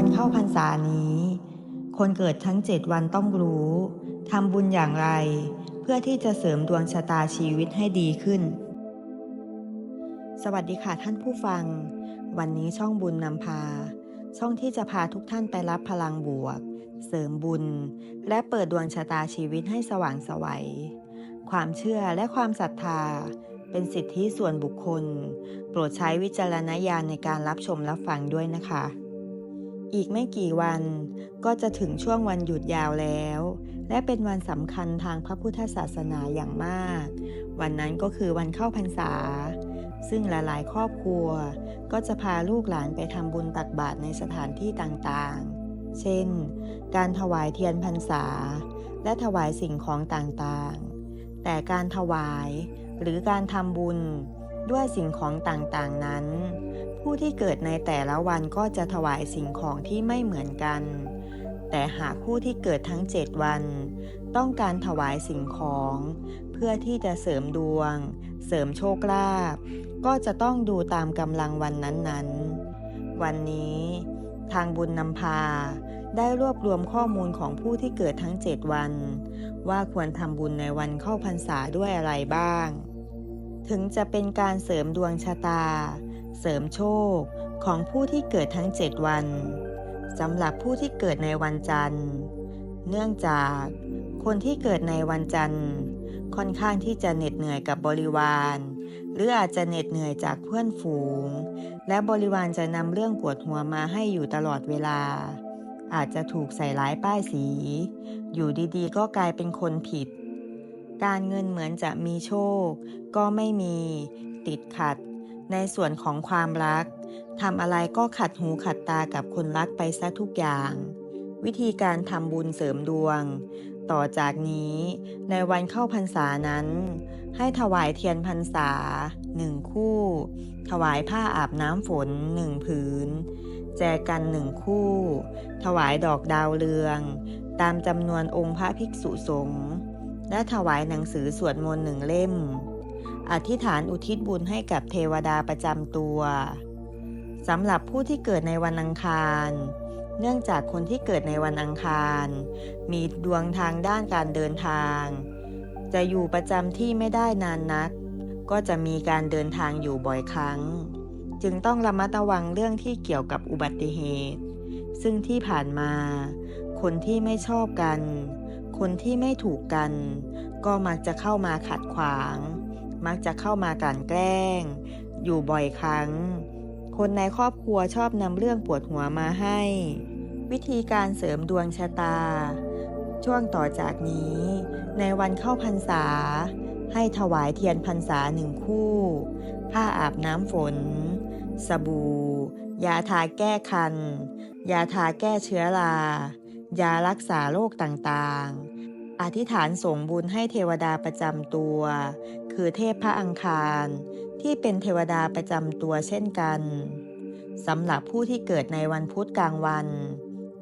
วันเข้าพรรษานี้ คนเกิดทั้งเจ็ดวันต้องรู้ทำบุญอย่างไร เพื่อที่จะเสริมดวงชะตาชีวิตให้ดีขึ้น สวัสดีค่ะท่านผู้ฟัง วันนี้ช่องบุญนำพา ช่องที่จะพาทุกท่านไปรับพลังบวก เสริมบุญ และเปิดดวงชะตาชีวิตให้สว่างไสวัย ความเชื่อและความศรัทธาเป็นสิทธิส่วนบุคคล โปรดใช้วิจารณญาณในการรับชมรับฟังด้วยนะคะ อีกไม่กี่วันก็จะถึงช่วงวันหยุดยาวแล้ว และเป็นวันสำคัญทางพระพุทธศาสนาอย่างมาก วันนั้นก็คือวันเข้าพรรษา ซึ่งหลายๆ ครอบครัว ก็จะพาลูกหลานไปทำบุญตักบาตรในสถานที่ต่างๆ เช่น การถวายเทียนพรรษา และถวายสิ่งของต่างๆ แต่การถวายหรือการทำบุญด้วยสิ่งของต่างๆนั้น ผู้ที่เกิดในแต่ละวันก็จะถวายสิ่งของที่ไม่เหมือนกัน แต่หากผู้ที่เกิดทั้ง 7 วัน ต้องการถวายสิ่งของ เพื่อที่จะเสริมดวง เสริมโชคลาภก็จะต้องดูตามกำลังวันนั้นๆ วันนี้ทางบุญนำพาได้รวบรวมข้อมูลของผู้ที่เกิดทั้ง 7 วัน ว่าควรทำบุญในวันเข้าพรรษาด้วยอะไรบ้าง ถึงจะเป็นการเสริมดวงชะตา เสริมโชคของผู้ที่เกิดทั้ง 7 วันสำหรับผู้ที่เกิดในวันจันทร์ เนื่องจากคนที่เกิดในวันจันทร์ ค่อนข้างที่จะเหน็ดเหนื่อยกับบริวาร หรืออาจจะเหน็ดเหนื่อยจากเพื่อนฝูง และบริวารจะนำเรื่องปวดหัวมาให้อยู่ตลอดเวลา อาจจะถูกใส่ร้ายป้ายสี อยู่ดีๆ ก็กลายเป็นคนผิด การเงินเหมือนจะมีโชค ก็ไม่มีติดขัด ในส่วนของความรักทำอะไรก็ขัดหูขัดตากับคนรักไปซะทุกอย่าง วิธีการทำบุญเสริมดวง ต่อจากนี้ ในวันเข้าพรรษานั้น ให้ถวายเทียนพรรษาหนึ่งคู่ ถวายผ้าอาบน้ำฝนหนึ่งผืน แจกันหนึ่งคู่ ถวายดอกดาวเรือง ตามจำนวนองค์พระภิกษุสงฆ์และถวายหนังสือสวดมนต์หนึ่งเล่ม อธิษฐานอุทิศบุญให้กับเทวดาประจำตัวสำหรับผู้ที่เกิดในวันอังคาร เนื่องจากคนที่เกิดในวันอังคาร มีดวงทางด้านการเดินทาง จะอยู่ประจำที่ไม่ได้นานนัก ก็จะมีการเดินทางอยู่บ่อยครั้ง จึงต้องระมัดระวังเรื่องที่เกี่ยวกับอุบัติเหตุ ซึ่งที่ผ่านมา คนที่ไม่ชอบกัน คนที่ไม่ถูกกัน ก็มักจะเข้ามาขัดขวาง มักจะเข้ามากลั่นแกล้ง อยู่บ่อยครั้ง คนในครอบครัวชอบนำเรื่องปวดหัวมาให้ วิธีการเสริมดวงชะตา ช่วงต่อจากนี้ ในวันเข้าพรรษา ให้ถวายเทียนพรรษาหนึ่งคู่ ผ้าอาบน้ำฝน สบู่ ยาทาแก้คัน ยาทาแก้เชื้อรา ยารักษาโรคต่างๆอธิษฐานส่งบุญให้เทวดาประจำตัว คือเทพพระอังคาร ที่เป็นเทวดาประจำตัวเช่นกันสำหรับผู้ที่เกิดในวันพุธกลางวัน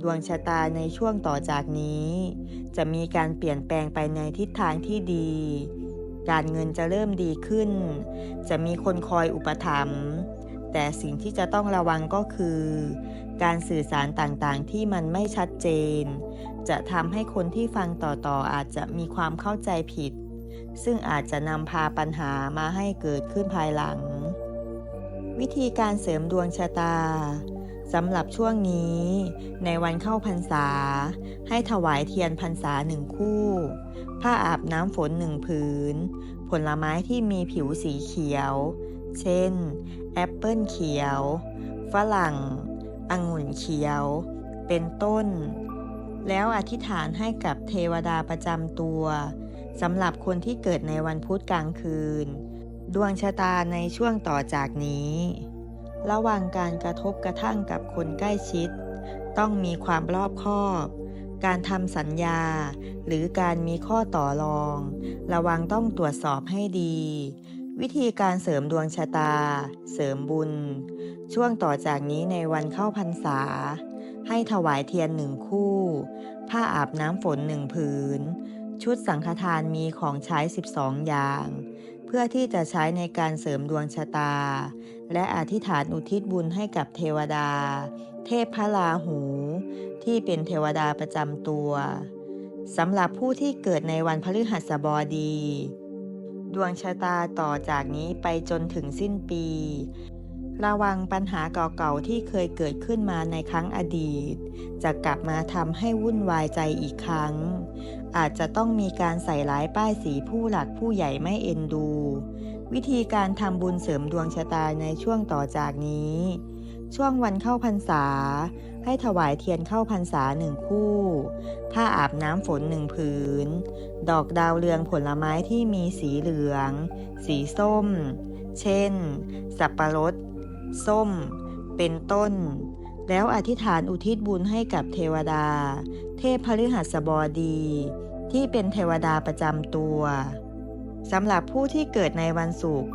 ดวงชะตาในช่วงต่อจากนี้ จะมีการเปลี่ยนแปลงไปในทิศทางที่ดี การเงินจะเริ่มดีขึ้น จะมีคนคอยอุปถัมภ์แต่สิ่งที่จะต้องระวังก็คือ การสื่อสารต่างๆที่มันไม่ชัดเจน จะทำให้คนที่ฟังต่อๆอาจจะมีความเข้าใจผิด ซึ่งอาจจะนำพาปัญหามาให้เกิดขึ้นภายหลัง วิธีการเสริมดวงชะตาสำหรับช่วงนี้ ในวันเข้าพรรษา ให้ถวายเทียนพรรษาหนึ่งคู่ ผ้าอาบน้ำฝนหนึ่งผืน ผลไม้ที่มีผิวสีเขียว เช่น แอปเปิลเขียว ฝรั่ง องุ่นเขียว เป็นต้น แล้วอธิษฐานให้กับเทวดาประจำตัว สำหรับคนที่เกิดในวันพุธกลางคืน ดวงชะตาในช่วงต่อจากนี้ ระวังการกระทบกระทั่งกับคนใกล้ชิด ต้องมีความรอบคอบ การทำสัญญา หรือการมีข้อต่อรอง ระวังต้องตรวจสอบให้ดี วิธีการเสริมดวงชะตา เสริมบุญ ช่วงต่อจากนี้ในวันเข้าพรรษา ให้ถวายเทียนหนึ่งคู่ ผ้าอาบน้ำฝนหนึ่งผืน ชุดสังฆทานมีของใช้ 12 อย่าง เพื่อที่จะใช้ในการเสริมดวงชะตา และอธิษฐานอุทิศบุญให้กับเทวดา เทพพระราหู ที่เป็นเทวดาประจำตัวสำหรับผู้ที่เกิดในวันพฤหัสบดี ดวงชะตาต่อจากนี้ไปจนถึงสิ้นปี ระวังปัญหาเก่าๆที่เคยเกิดขึ้นมาในครั้งอดีต จะกลับมาทำให้วุ่นวายใจอีกครั้ง อาจจะต้องมีการใส่ร้ายป้ายสีผู้หลักผู้ใหญ่ไม่เอ็นดู วิธีการทำบุญเสริมดวงชะตาในช่วงต่อจากนี้ ช่วงวันเข้าพรรษา ให้ถวายเทียนเข้าพรรษาหนึ่งคู่ ผ้าอาบน้ำฝนหนึ่งผืน ดอกดาวเรืองผลไม้ที่มีสีเหลือง สีส้ม เช่น สับปะรด ส้ม เป็นต้น แล้วอธิษฐานอุทิศบุญให้กับเทวดา เทพพฤหัสบดี ที่เป็นเทวดาประจำตัวสำหรับผู้ที่เกิดในวันศุกร์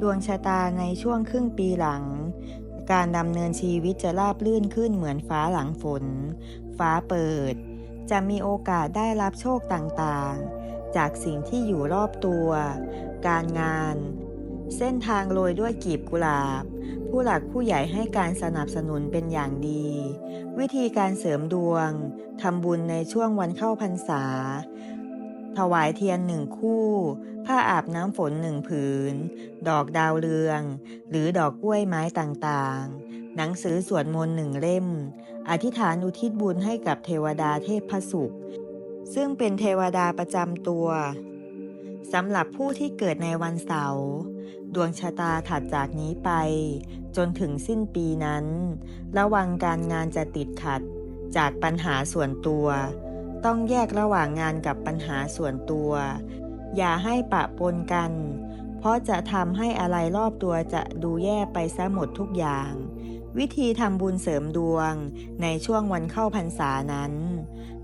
ดวงชะตาในช่วงครึ่งปีหลัง การดำเนินชีวิตจะราบลื่นขึ้นเหมือนฟ้าหลังฝน ฟ้าเปิด จะมีโอกาสได้รับโชคต่างๆ จากสิ่งที่อยู่รอบตัว การงาน เส้นทางโรยด้วยกีบกุหลาบ ผู้หลักผู้ใหญ่ให้การสนับสนุนเป็นอย่างดี วิธีการเสริมดวงทำบุญในช่วงวันเข้าพรรษา ถวายเทียนหนึ่งคู่ ผ้าอาบน้ำฝนหนึ่งผืน ดอกดาวเรือง หรือดอกกล้วยไม้ต่างๆ หนังสือสวดมนต์หนึ่งเล่ม อธิษฐานอุทิศบุญให้กับเทวดาเทพพระศุกซึ่งเป็นเทวดาประจำตัว สำหรับผู้ที่เกิดในวันเสาร์ดวงชะตาถัดจากนี้ไป จนถึงสิ้นปีนั้น ระวังการงานจะติดขัด จากปัญหาส่วนตัว ต้องแยกระหว่างงานกับปัญหาส่วนตัว อย่าให้ปะปนกัน เพราะจะทำให้อะไรรอบตัวจะดูแย่ไปซะหมดทุกอย่าง วิธีทำบุญเสริมดวงในช่วงวันเข้าพรรษานั้น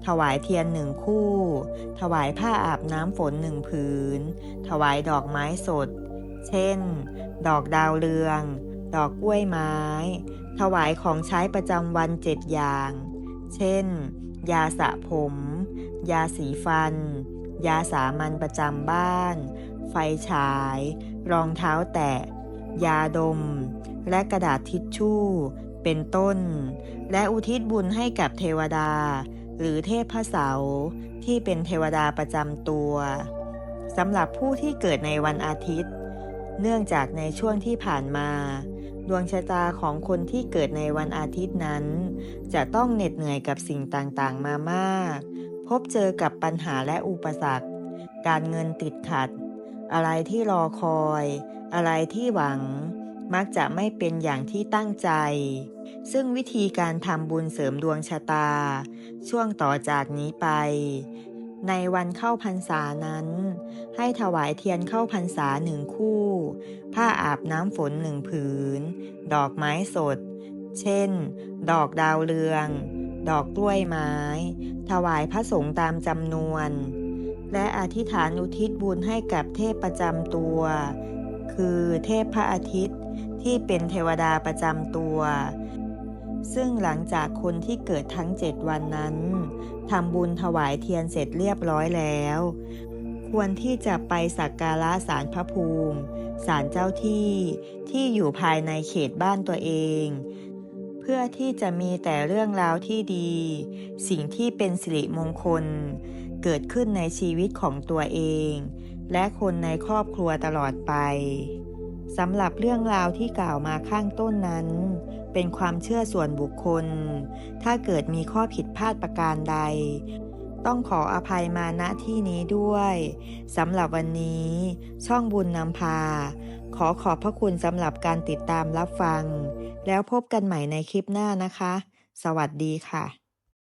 ถวายเทียนหนึ่งคู่ ถวายผ้าอาบน้ำฝนหนึ่งผืน ถวายดอกไม้สด เช่น ดอกดาวเรือง ดอกกล้วยไม้ ถวายของใช้ประจำวันเจ็ดอย่าง เช่น ยาสระผม ยาสีฟัน ยาสามัญประจำบ้าน ไฟฉาย รองเท้าแตะ ยาดม และกระดาษทิชชู่ เป็นต้น และอุทิศบุญให้กับเทวดา หรือเทพพระเสาที่เป็นเทวดาประจำตัวสำหรับผู้ที่เกิดในวันอาทิตย์ เนื่องจากในช่วงที่ผ่านมา ดวงชะตาของคนที่เกิดในวันอาทิตย์นั้น จะต้องเหน็ดเหนื่อยกับสิ่งต่างๆ มามาก พบเจอกับปัญหาและอุปสรรค การเงินติดขัด อะไรที่รอคอย อะไรที่หวัง มักจะไม่เป็นอย่างที่ตั้งใจ ซึ่งวิธีการทำบุญเสริมดวงชะตา ช่วงต่อจากนี้ไป ในวันเข้าพรรษานั้น ให้ถวายเทียนเข้าพรรษาหนึ่งคู่ ผ้าอาบน้ำฝนหนึ่งผืน ดอกไม้สด เช่น ดอกดาวเรือง ดอกกล้วยไม้ ถวายพระสงฆ์ตามจำนวน และอธิษฐานอุทิศบุญให้กับเทพประจำตัว คือเทพพระอาทิตย์ที่เป็นเทวดาประจำตัว ซึ่งหลังจากคนที่เกิดทั้งเจ็ดวันนั้นทำบุญถวายเทียนเสร็จเรียบร้อยแล้ว ควรที่จะไปสักการะศาลพระภูมิศาลเจ้าที่ที่อยู่ภายในเขตบ้านตัวเอง เพื่อที่จะมีแต่เรื่องราวที่ดี สิ่งที่เป็นสิริมงคล เกิดขึ้นในชีวิตของตัวเอง และคนในครอบครัวตลอดไป สำหรับเรื่องราวที่กล่าวมาข้างต้นนั้น เป็นความเชื่อส่วนบุคคล ถ้าเกิดมีข้อผิดพลาดประการใด ต้องขออภัยมาณที่นี้ด้วยสำหรับวันนี้ ช่องบุญนำพา ขอขอบพระคุณสำหรับการติดตามรับฟัง แล้วพบกันใหม่ในคลิปหน้านะคะ สวัสดีค่ะ